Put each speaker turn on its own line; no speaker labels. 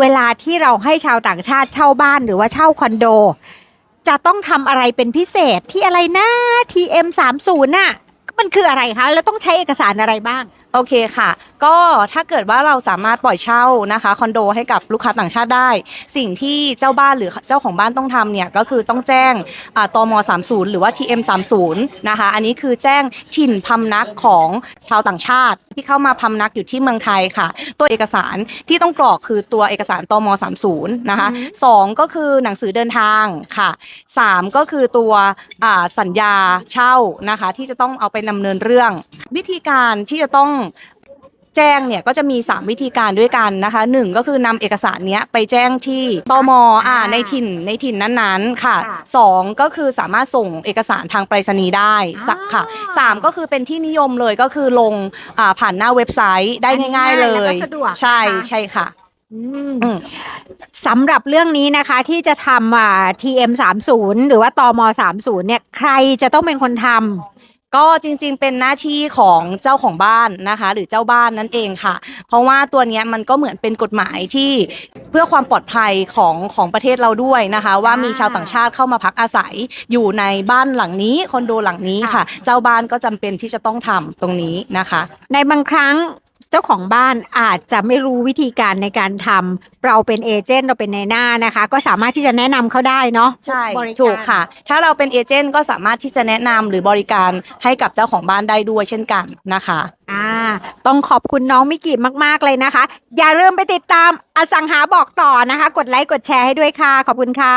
เวลาที่เราให้ชาวต่างชาติเช่าบ้านหรือว่าเช่าคอนโด จะต้องทำอะไรเป็นพิเศษที่อะไรนะ TM 3 0น่ะ มันคืออะไรคะ แล้วต้องใช้เอกสารอะไรบ้าง
โอเคค่ะ ก็ถ้าเกิดว่าเราสามารถปล่อยเช่านะคะคอนโดให้กับลูกค้าต่างชาติได้ สิ่งที่เจ้าบ้านหรือเจ้าของบ้านต้องทำเนี่ยก็คือต้องแจ้งอ่าตม30 หรือว่า TM 30นะคะ อันนี้คือแจ้งถิ่นพำนักของชาวต่างชาติ ที่เข้ามาพำนักอยู่ที่เมืองไทยค่ะ ตัวเอกสารที่ต้องกรอกคือตัวเอกสารตม30นะคะ
อือฮึ
สองก็คือหนังสือเดินทางค่ะสามก็คือตัวอ่าสัญญาเช่านะคะ ที่จะต้องเอาไปดำเนินเรื่อง วิธีการที่จะต้องแจ้งเนี่ยก็จะมี 3 วิธีการด้วยกันนะคะหนึ่งก็คือนำเอกสารเนี้ยไปแจ้งที่ตมอ่าในถิ่นในถิ่นนั้นๆค่ะ
ค่ะ
สองก็คือสามารถส่งเอกสารทางไปรษณีย์ได้สักค่ะ
อ่า
สามก็คือเป็นที่นิยมเลยก็คือลงอ่าผ่านหน้าเว็บไซต์ได้
อันนี้
ง่าย ๆ เล
ง่ายแล้ว
ย
ก็สะดวก
ใช่
นะคะ
ใช่ค่ะ
อืม
อืม
สำหรับเรื่องนี้นะคะที่จะทำอ่า TM 3 0หรือว่าตม 3 0เนี่ยใครจะต้องเป็นคนทำ
ก็จริงๆ เป็นหน้าที่ของเจ้าของบ้านนะคะ หรือเจ้าบ้านนั่นเองค่ะ เพราะว่าตัวนี้มันก็เหมือนเป็นกฎหมายที่เพื่อความปลอดภัยของของประเทศเราด้วยนะคะ ว่ามีชาวต่างชาติเข้ามาพักอาศัยอยู่ในบ้านหลังนี้คอนโดหลังนี้ค่ะ เจ้าบ้านก็จำเป็นที่จะต้องทำตรงนี้นะคะ
ในบางครั้ง จ้าของบ้านอาจจะไม่รู้วิธีการในการทำเราเป็นเอเจนต์เราเป็นในหน้านะคะ ก็สามารถที่จะแนะนำเขาได้เนาะ
ใช่
บริาร
ถูกค่ะ ถ้าเราเป็นเอเจนต์ก็สามารถที่จะแนะนำหรือบริการให้กับเจ้าของบ้านได้ด้วยเช่นกันนะคะ
อ่าต้องขอบคุณน้องมิกิมากๆเลยนะคะ อย่าลืมไปติดตามอสังหาบอกต่อนะคะ กดไลค์กดแชร์ให้ด้วยค่ะ ขอบคุณค่ะ